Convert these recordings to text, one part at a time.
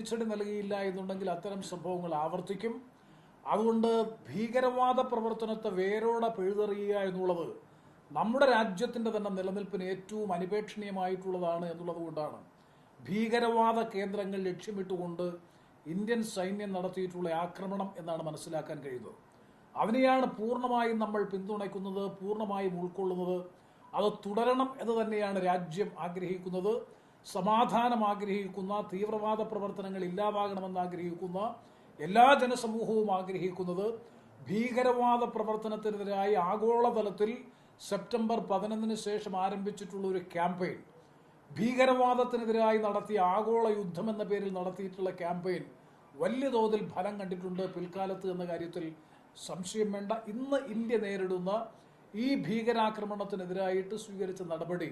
തിരിച്ചടി നൽകിയില്ല എന്നുണ്ടെങ്കിൽ അത്തരം സംഭവങ്ങൾ ആവർത്തിക്കും. അതുകൊണ്ട് ഭീകരവാദ പ്രവർത്തനത്തെ വേരോടെ പിഴുതെറിയുക എന്നുള്ളത് നമ്മുടെ രാജ്യത്തിന്റെ തന്നെ നിലനിൽപ്പിന് ഏറ്റവും അനുപേക്ഷണീയമായിട്ടുള്ളതാണ് എന്നുള്ളത് കൊണ്ടാണ്. ഭീകരവാദ കേന്ദ്രങ്ങൾ ലക്ഷ്യമിട്ടുകൊണ്ട് ഇന്ത്യൻ സൈന്യം നടത്തിയിട്ടുള്ള ആക്രമണം എന്നാണ് മനസ്സിലാക്കാൻ കഴിയുന്നത്. അതിനെയാണ് പൂർണമായും നമ്മൾ പിന്തുണയ്ക്കുന്നത് പൂർണമായും ഉൾക്കൊള്ളുന്നത്. അത് തുടരണം എന്ന് തന്നെയാണ് രാജ്യം ആഗ്രഹിക്കുന്നത്. സമാധാനം ആഗ്രഹിക്കുന്ന തീവ്രവാദ പ്രവർത്തനങ്ങൾ ഇല്ലാതാകണമെന്ന് ആഗ്രഹിക്കുന്ന എല്ലാ ജനസമൂഹവും ആഗ്രഹിക്കുന്നത് ഭീകരവാദ പ്രവർത്തനത്തിനെതിരായി ആഗോളതലത്തിൽ സെപ്റ്റംബർ പതിനൊന്നിന് ശേഷം ആരംഭിച്ചിട്ടുള്ള ഒരു ക്യാമ്പയിൻ. ഭീകരവാദത്തിനെതിരായി നടത്തിയ ആഗോള യുദ്ധം എന്ന പേരിൽ നടത്തിയിട്ടുള്ള ക്യാമ്പയിൻ വലിയ തോതിൽ ഫലം കണ്ടിട്ടുണ്ട് പിൽക്കാലത്ത് എന്ന കാര്യത്തിൽ സംശയം വേണ്ട. ഇന്ന് ഇന്ത്യ നേരിടുന്ന ഈ ഭീകരാക്രമണത്തിനെതിരായിട്ട് സ്വീകരിച്ച നടപടി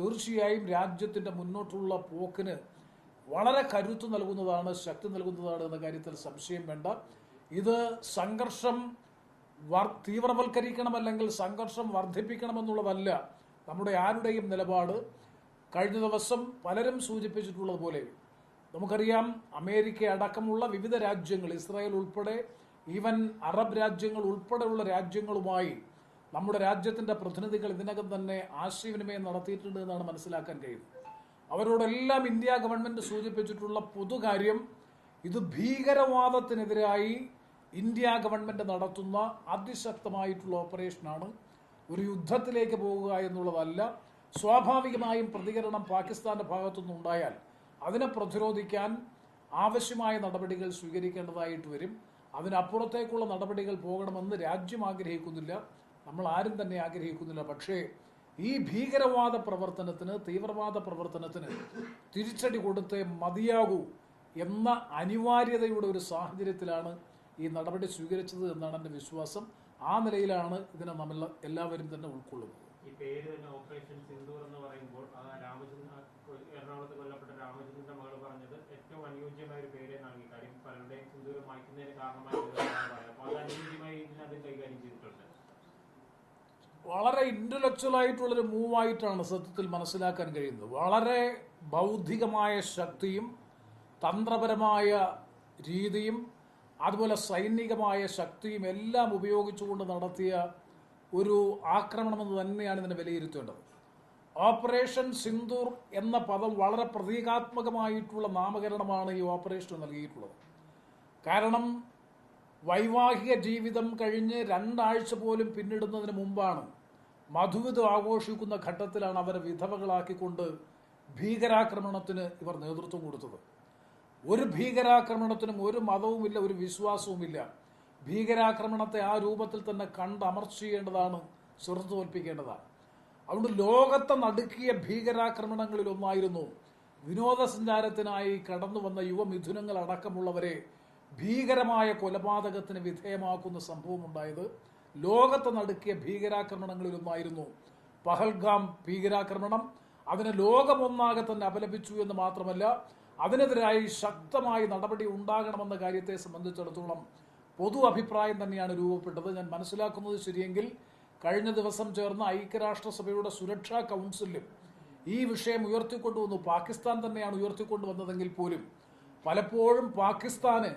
തീർച്ചയായും രാജ്യത്തിന്റെ മുന്നോട്ടുള്ള പോക്കിന് വളരെ കരുത്ത് നൽകുന്നതാണ് ശക്തി നൽകുന്നതാണ് എന്ന കാര്യത്തിൽ സംശയം വേണ്ട. ഇത് സംഘർഷം വർ- തീവ്രവൽക്കരിക്കണം അല്ലെങ്കിൽ സംഘർഷം വർദ്ധിപ്പിക്കണമെന്നുള്ളതല്ല നമ്മുടെ ആരുടെയും നിലപാട്. കഴിഞ്ഞ ദിവസം പലരും സൂചിപ്പിച്ചിട്ടുള്ളതുപോലെ നമുക്കറിയാം അമേരിക്ക അടക്കമുള്ള വിവിധ രാജ്യങ്ങൾ ഇസ്രായേൽ ഉൾപ്പെടെ ഈവൻ അറബ് രാജ്യങ്ങൾ ഉൾപ്പെടെയുള്ള രാജ്യങ്ങളുമായി നമ്മുടെ രാജ്യത്തിന്റെ പ്രതിനിധികൾ ഇതിനകം തന്നെ ആശയവിനിമയം നടത്തിയിട്ടുണ്ട് എന്നാണ് മനസ്സിലാക്കാൻ കഴിയുന്നത്. അവരോടെല്ലാം ഇന്ത്യ ഗവൺമെന്റ് സൂചിപ്പിച്ചിട്ടുള്ള പൊതുകാര്യം ഇത് ഭീകരവാദത്തിനെതിരായി ഇന്ത്യ ഗവൺമെന്റ് നടത്തുന്ന അതിശക്തമായിട്ടുള്ള ഓപ്പറേഷനാണ്. ഒരു യുദ്ധത്തിലേക്ക് പോകുക എന്നുള്ളതല്ല സ്വാഭാവികമായും പ്രതികരണം പാകിസ്ഥാന്റെ ഭാഗത്തുനിന്ന് ഉണ്ടായാൽ അതിനെ പ്രതിരോധിക്കാൻ ആവശ്യമായ നടപടികൾ സ്വീകരിക്കേണ്ടതായിട്ട് വരും. അതിനപ്പുറത്തേക്കുള്ള നടപടികൾ പോകണമെന്ന് രാജ്യം ആഗ്രഹിക്കുന്നില്ല. നമ്മൾ ആരും തന്നെ ആഗ്രഹിക്കുന്നില്ല. പക്ഷേ ഈ ഭീകരവാദ പ്രവർത്തനത്തിന് തീവ്രവാദ പ്രവർത്തനത്തിന് തിരിച്ചടി കൊടുത്തേ മതിയാകൂ എന്ന അനിവാര്യതയുടെ ഒരു സാഹചര്യത്തിലാണ് ഈ നടപടി സ്വീകരിച്ചത് എന്നാണ് എന്റെ വിശ്വാസം. ആ നിലയിലാണ് ഇതിനെ നമ്മൾ എല്ലാവരും തന്നെ ഉൾക്കൊള്ളുന്നത്. ഈ പേര് തന്നെ ഓപ്പറേഷൻ സിന്ദൂർ എന്ന് പറയുമ്പോൾ ആ രാമചന്ദ്ര എറണാകുളത്ത് കൊല്ലപ്പെട്ട രാമചന്ദ്രന്റെ മകൾ പറഞ്ഞത് ഏറ്റവും അനുയോജ്യമായ ഒരു പേര് ഈ കാര്യം. പലരുടെയും സിന്ദൂർ മായ്ക്കുന്നതിന് കാരണമായി അപ്പൊ അത് അനുയോജ്യമായി ഇതിനെ അത് കൈകാര്യം ചെയ്തിട്ടുണ്ട്. വളരെ ഇന്റലക്ച്വൽ ആയിട്ടുള്ളൊരു മൂവായിട്ടാണ് സത്യത്തിൽ മനസ്സിലാക്കാൻ കഴിയുന്നത്. വളരെ ബൗദ്ധികമായ ശക്തിയും തന്ത്രപരമായ രീതിയും അതുപോലെ സൈനികമായ ശക്തിയും എല്ലാം ഉപയോഗിച്ചുകൊണ്ട് നടത്തിയ ഒരു ആക്രമണമെന്ന് തന്നെയാണ് ഇതിനെ വിലയിരുത്തേണ്ടത്. ഓപ്പറേഷൻ സിന്ദൂർ എന്ന പദം വളരെ പ്രതീകാത്മകമായിട്ടുള്ള നാമകരണമാണ് ഈ ഓപ്പറേഷന് നൽകിയിട്ടുള്ളത്. കാരണം വൈവാഹിക ജീവിതം കഴിഞ്ഞ് രണ്ടാഴ്ച പോലും പിന്നിടുന്നതിന് മുമ്പാണ് മധുവിധ ആഘോഷിക്കുന്ന ഘട്ടത്തിലാണ് അവരെ വിധവകളാക്കിക്കൊണ്ട് ഭീകരാക്രമണത്തിന് ഇവർ നേതൃത്വം കൊടുത്തത്. ഒരു ഭീകരാക്രമണത്തിനും ഒരു മതവുമില്ല ഒരു വിശ്വാസവുമില്ല. ഭീകരാക്രമണത്തെ ആ രൂപത്തിൽ തന്നെ കണ്ട് ചെയ്യേണ്ടതാണ് ചെറുത്തു തോൽപ്പിക്കേണ്ടതാണ്. അതുകൊണ്ട് ലോകത്തെ നടുക്കിയ ഭീകരാക്രമണങ്ങളിൽ ഒന്നായിരുന്നു വിനോദസഞ്ചാരത്തിനായി കടന്നു വന്ന യുവമിഥുനങ്ങൾ അടക്കമുള്ളവരെ ഭീകരമായ കൊലപാതകത്തിന് വിധേയമാക്കുന്ന സംഭവം ഉണ്ടായത് ലോകത്ത് നടക്കിയ ഭീകരാക്രമണങ്ങളിൽ ഒന്നായിരുന്നു പഹൽഗാം ഭീകരാക്രമണം. അതിനെ ലോകമൊന്നാകെ തന്നെ അപലപിച്ചു എന്ന് മാത്രമല്ല അതിനെതിരായി ശക്തമായി നടപടി ഉണ്ടാകണമെന്ന കാര്യത്തെ സംബന്ധിച്ചിടത്തോളം പൊതു അഭിപ്രായം തന്നെയാണ് രൂപപ്പെട്ടത്. ഞാൻ മനസ്സിലാക്കുന്നത് ശരിയെങ്കിൽ കഴിഞ്ഞ ദിവസം ചേർന്ന ഐക്യരാഷ്ട്രസഭയുടെ സുരക്ഷാ കൗൺസിലും ഈ വിഷയം ഉയർത്തിക്കൊണ്ടുവന്നു. പാകിസ്ഥാൻ തന്നെയാണ് ഉയർത്തിക്കൊണ്ടുവന്നതെങ്കിൽ പോലും പലപ്പോഴും പാകിസ്ഥാന്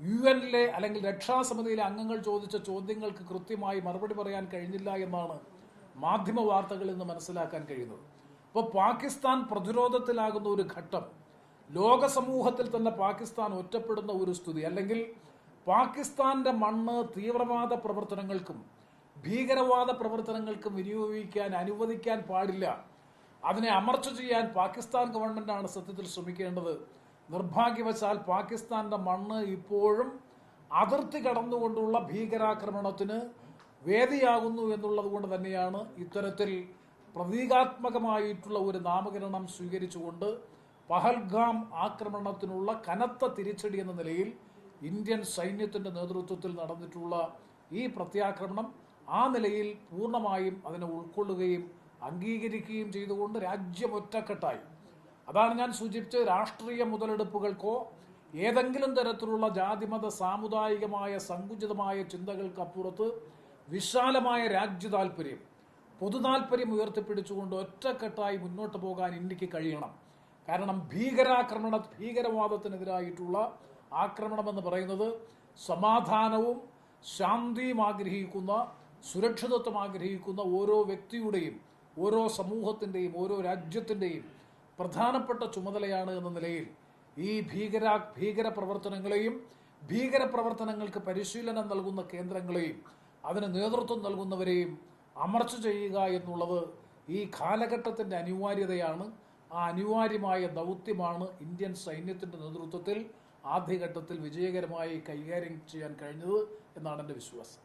യു എനിലെ അല്ലെങ്കിൽ രക്ഷാസമിതിയിലെ അംഗങ്ങൾ ചോദിച്ച ചോദ്യങ്ങൾക്ക് കൃത്യമായി മറുപടി പറയാൻ കഴിഞ്ഞില്ല എന്നാണ് മാധ്യമ വാർത്തകളിൽ നിന്ന് മനസ്സിലാക്കാൻ കഴിയുന്നത്. അപ്പോൾ പാകിസ്ഥാൻ പ്രതിരോധത്തിലാകുന്ന ഒരു ഘട്ടം ലോക സമൂഹത്തിൽ തന്നെ പാകിസ്ഥാൻ ഒറ്റപ്പെടുന്ന ഒരു സ്ഥിതി അല്ലെങ്കിൽ പാകിസ്ഥാന്റെ മണ്ണ് തീവ്രവാദ പ്രവർത്തനങ്ങൾക്കും ഭീകരവാദ പ്രവർത്തനങ്ങൾക്കും വിനിയോഗിക്കാൻ അനുവദിക്കാൻ പാടില്ല. അതിനെ അമർച്ച ചെയ്യാൻ പാകിസ്ഥാൻ ഗവൺമെന്റാണ് സത്യത്തിൽ ശ്രമിക്കേണ്ടത്. നിർഭാഗ്യവശാൽ പാകിസ്ഥാന്റെ മണ്ണ് ഇപ്പോഴും അതിർത്തി കടന്നുകൊണ്ടുള്ള ഭീകരാക്രമണത്തിന് വേദിയാകുന്നു എന്നുള്ളത് കൊണ്ട് തന്നെയാണ് ഇത്തരത്തിൽ പ്രതീകാത്മകമായിട്ടുള്ള ഒരു നാമകരണം സ്വീകരിച്ചുകൊണ്ട് പഹൽഗാം ആക്രമണത്തിനുള്ള കനത്ത തിരിച്ചടി എന്ന നിലയിൽ ഇന്ത്യൻ സൈന്യത്തിന്റെ നേതൃത്വത്തിൽ നടന്നിട്ടുള്ള ഈ പ്രത്യാക്രമണം ആ നിലയിൽ പൂർണമായും അതിനെ ഉൾക്കൊള്ളുകയും അംഗീകരിക്കുകയും ചെയ്തുകൊണ്ട് രാജ്യം ഒറ്റക്കെട്ടായി. അതാണ് ഞാൻ സൂചിപ്പിച്ച് രാഷ്ട്രീയ മുതലെടുപ്പുകൾക്കോ ഏതെങ്കിലും തരത്തിലുള്ള ജാതിമത സാമുദായികമായ സങ്കുചിതമായ ചിന്തകൾക്കപ്പുറത്ത് വിശാലമായ രാജ്യ താല്പര്യം പൊതു താല്പര്യം ഉയർത്തിപ്പിടിച്ചുകൊണ്ട് ഒറ്റക്കെട്ടായി മുന്നോട്ട് പോകാൻ ഇന്ത്യയ്ക്ക് കഴിയണം. കാരണം ഭീകരാക്രമണ ഭീകരവാദത്തിനെതിരായിട്ടുള്ള ആക്രമണമെന്ന് പറയുന്നത് സമാധാനവും ശാന്തിയും ആഗ്രഹിക്കുന്ന സുരക്ഷിതത്വം ആഗ്രഹിക്കുന്ന ഓരോ വ്യക്തിയുടെയും ഓരോ സമൂഹത്തിന്റെയും ഓരോ രാജ്യത്തിന്റെയും പ്രധാനപ്പെട്ട ചുമതലയാണ് എന്ന നിലയിൽ ഈ ഭീകര ഭീകര പ്രവർത്തനങ്ങളെയും ഭീകര പ്രവർത്തനങ്ങൾക്ക് പരിശീലനം നൽകുന്ന കേന്ദ്രങ്ങളെയും അതിന് നേതൃത്വം നൽകുന്നവരെയും അമർച്ച ചെയ്യുക എന്നുള്ളത് ഈ കാലഘട്ടത്തിന്റെ അനിവാര്യതയാണ്. ആ അനിവാര്യമായ ദൗത്യമാണ് ഇന്ത്യൻ സൈന്യത്തിന്റെ നേതൃത്വത്തിൽ ആദ്യഘട്ടത്തിൽ വിജയകരമായി കൈകാര്യം ചെയ്യാൻ കഴിഞ്ഞത് എന്നാണ് എന്റെ വിശ്വാസം.